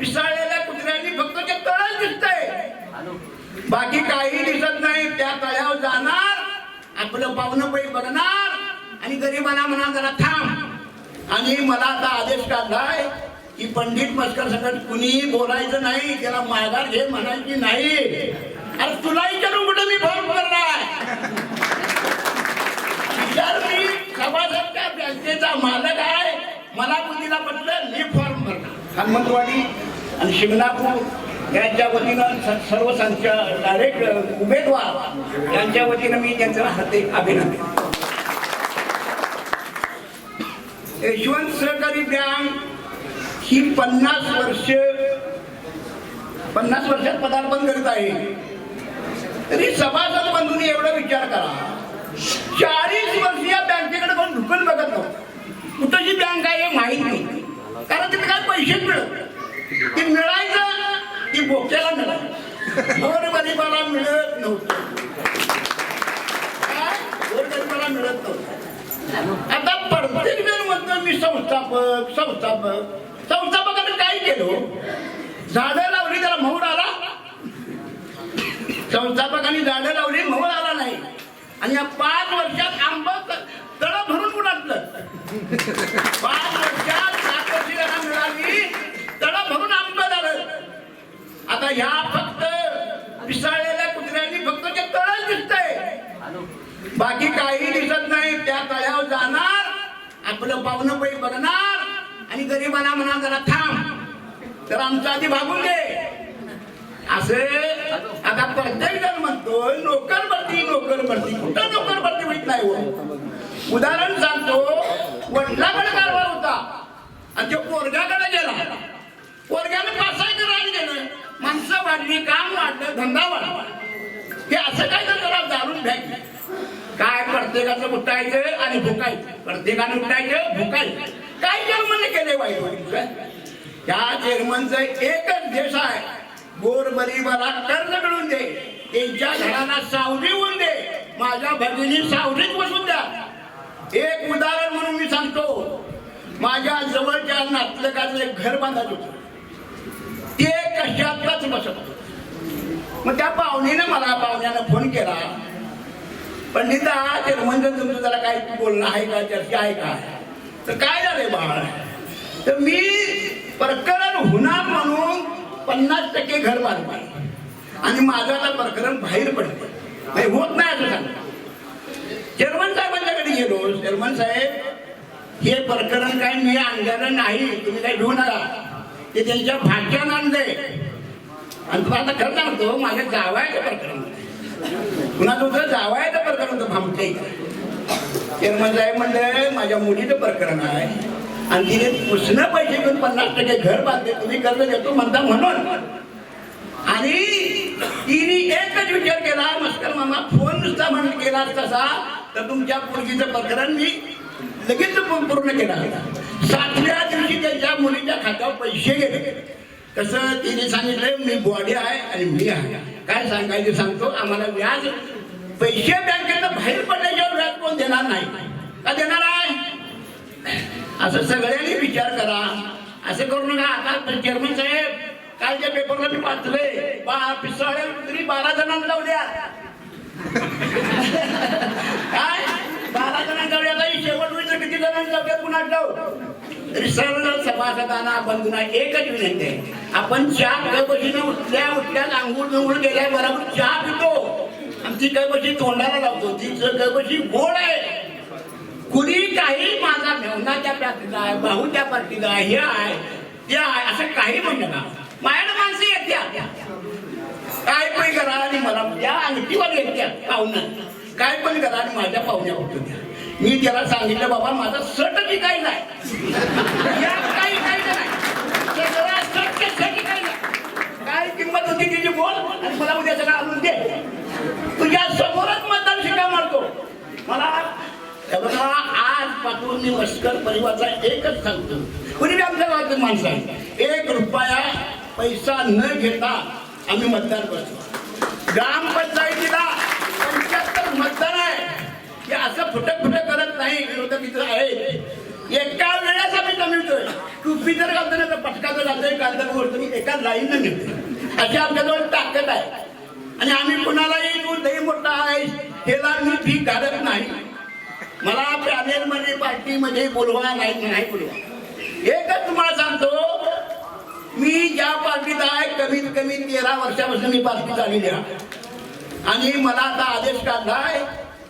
पिसाळलेल्या कुत्र्यांनी फक्त ते तळच दिसतंय. बाकी काही दिसत नाही. त्या तळ्यावर जाणार आपलं पाहुणं पै बघणार आणि गरीबाला म्हणा जरा थांब. आणि मला आता आदेश काढलाय की पंडित मस्कर सकट कुणीही बोलायचं नाही त्याला माघार घे म्हणायची नाही. अरे तुला विचारून कुठं मी फॉर्म करणार. विचार मी सभासदच्या बँकेचा मालक आहे मला कुणीला पटलं मी फॉर्म भरणार. हनुमंतवाडी आणि शिंगणापूर यांच्या वतीनं सर्व संख्या डायरेक्ट उमेदवार यांच्या वतीनं मी त्यांचं हार्दिक अभिनंदन. यशवंत सहकारी बँक ही पन्नास वर्ष पन्नास वर्षात पदार्पण करीत आहे. तरी सभासद बंधूंनी एवढा विचार करा. चाळीस वर्ष या बँकेकडे कोण ढुकून बघत नव्हतं कुठं जी बँक आहे हे माहीत नाही. कारण तिथे काय पैसेच मिळत ते मिळायचं ती बोक्याला मिळायचं. गोर गरीबाला मिळत नव्हतं. काय? मिळत नव्हतं. आता प्रत्येक जण म्हणतो मी संस्थापक संस्थापक. संस्थापकाने काय केलं हो? झाडं लावली त्याला मोहर आला. संस्थापकांनी झाडं लावली मोहर आला नाही. आणि या पाच वर्षात आंबा तळ भरून उडालं ह्या फक्त पिसाळलेल्या कुत्र्यांनी फक्त ते तळच दिसतंय. बाकी काही दिसत नाही. त्या तळ्यावर जाणार आपलं पाहुणं पै बघणार आणि गरीबाला म्हणा जरा थांब तर आमचं आधी भागून दे असे आता प्रत्येक जण म्हणतोय नोकर भरती नोकर भरती. कुठं नोकर भरती माहीत नाही हो? उदाहरण सांगतो वडिलाकडे कारभार होता आणि तो पोरग्याकडे गेला पोरग्याने पासायचं रान गेलं माणसं वाढली काम वाढलं धंदा वाढला हे असं काय तर जरा जाणून घ्यायचं काय प्रत्येकाचं उठायचं आणि भुकायचं प्रत्येकाने उठायचं भुकायचं काय जन्माने केले वाईट वाईट त्या चेअरमनचं एकच देश आहे. गोर गरीबाला कर्ज मिळून दे. त्यांच्या घराला सावली होऊन दे. माझ्या भगिनी सावलीत बसून द्या. एक उदाहरण म्हणून मी सांगतो. माझ्या जवळच्या नातलकाचं एक घर बांधायचं होतं. कशातच बसत मग त्या पाहुणीनं मला पाहुण्यानं फोन केला. पंडिता चेअरमनचं तुमचं जरा काही बोलणं आहे का? चर्चा आहे का? तर काय झालंय बाळ तर मी प्रकरण होणार म्हणून पन्नास टक्के घर बांधले आणि माझं आता प्रकरण बाहेर पडलं नाही होत नाही असं सांग चेअरमन साहेबांच्याकडे गेलो. चेअरमन साहेब हे प्रकरण काय मी आणलेलं नाही. तुम्ही काही घेऊ नका. ते त्यांच्या भाग्यानं आणलंय. आणि तुला आता खरं सांगतो माझ्या जावायचं प्रकरण पुन्हा तुझं जावायचं प्रकरण होतं भामच्या इथं. चेअरमन साहेब म्हणलं माझ्या मुलीचं प्रकरण आहे. आणि तिने पुसणं पैसे घेऊन पन्नास टक्के घर बांधले. तुम्ही कर्ज देतो म्हणता म्हणून. आणि तिने एकच विचार केला मस्कर मामा फोन नुसता म्हणून केला तसा तर तुमच्या मुलगीचं प्रकरण मी लगेच पूर्ण केला सातव्या दिवशी त्यांच्या मुलीच्या खात्यावर पैसे गेले. कसं तिने सांगितलं मी बॉडी आहे आणि मी आहे. काय सांगायचं सांगतो? आम्हाला व्याज पैसे बँकेनं बाहेर पडल्याच्यावर व्याज कोण देणार नाही. का देणार आहे? असं सगळ्यांनी विचार करा. असं करू नका. आता चेअरमन साहेब कालच्या पेपरला मी वाचले बा पिसाळ्या तरी बारा जणांना लावल्या काय? बारा जणांना लावल्या शेवट किती जणांचा लावल्या पुन्हा लाव सर्व सभासदांना बंधूंना एकच विनंती आहे. आपण चहा कैपशीनं उठल्या उठल्या आंघोळ बिंघोळ गेल्या बरोबर चहा पितो आमची कैपशी तोंडाला लावतो. ती कैपशी गोड आहे. कुणी काही माझा मेवनाच्या पार्टीला आहे भाऊच्या पार्टीला आहे हे आहे ते आहे असं काही म्हणलं ना माझ्या माणसं येत्या. काय पण करा आणि मला त्या अंगठीवर येत्या पाहुणं. काय पण करा आणि माझ्या पाहुण्या होतो द्या मी त्याला सांगितलं बाबा माझा सट काही नाही या काही नाही. सट काही काही नाही काय किंमत होती तिची बोल? आणि मला उद्या सगळं आणून दे. तुझ्या समोरच मतदान शिका मारतो. मला आजपासून मी मस्कर परिवारचा एकच सांगतो. कुणी आमच्या गावातील माणसं आहे एक रुपया पैसा न घेता आम्ही मतदान करतो. ग्रामपंचायत मित्र आहेत एका वेळेस आम्ही मिळतोय टुपी जर घालतो ना तर पटकाचं जातोय कांदा बोलतो मी एका लाईननं घेतो अशी आमच्याजवळ ताकद आहे. आणि आम्ही कुणालाही तू दही मोठा आहे हेला मी फी घालत नाही. मला पॅनेलमध्ये पार्टीमध्ये बोलवा नाही नाही बोलवा. एकच तुम्हाला सांगतो मी ज्या पार्टीत आहे कमीत कमी तेरा वर्षापासून मी पार्टी चालली आहे. आणि मला आता आदेश काढलाय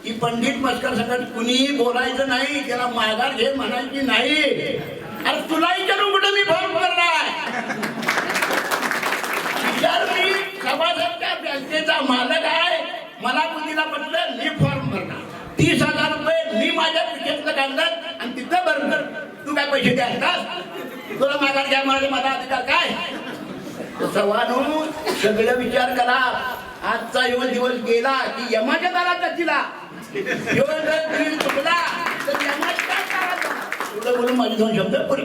की पंडित मस्कर सकट कुणी बोलायचं नाही त्याला माघार घे म्हणायची नाही. अरे तुला विचारून कुठे मी फॉर्म करणार. विचार मी सभासदच्या बँकेचा मालक आहे. मला बुद्धीला म्हटलं मी फॉर्म भरणार. तीस हजार रुपये मी माझ्या पिकेतलं काढणार आणि तिथं भरणार तू काय पैसे द्यायलास तुला माघार घ्या माझा मला अधिकार काय? सवानू सगळं विचार करा. आजचा ह्यो दिवस गेला की यमाच्या दारात तिला ह्यो जर दिल चुकला तर यमाच्या दारात एवढं बोलून माझे दोन शब्द पुरे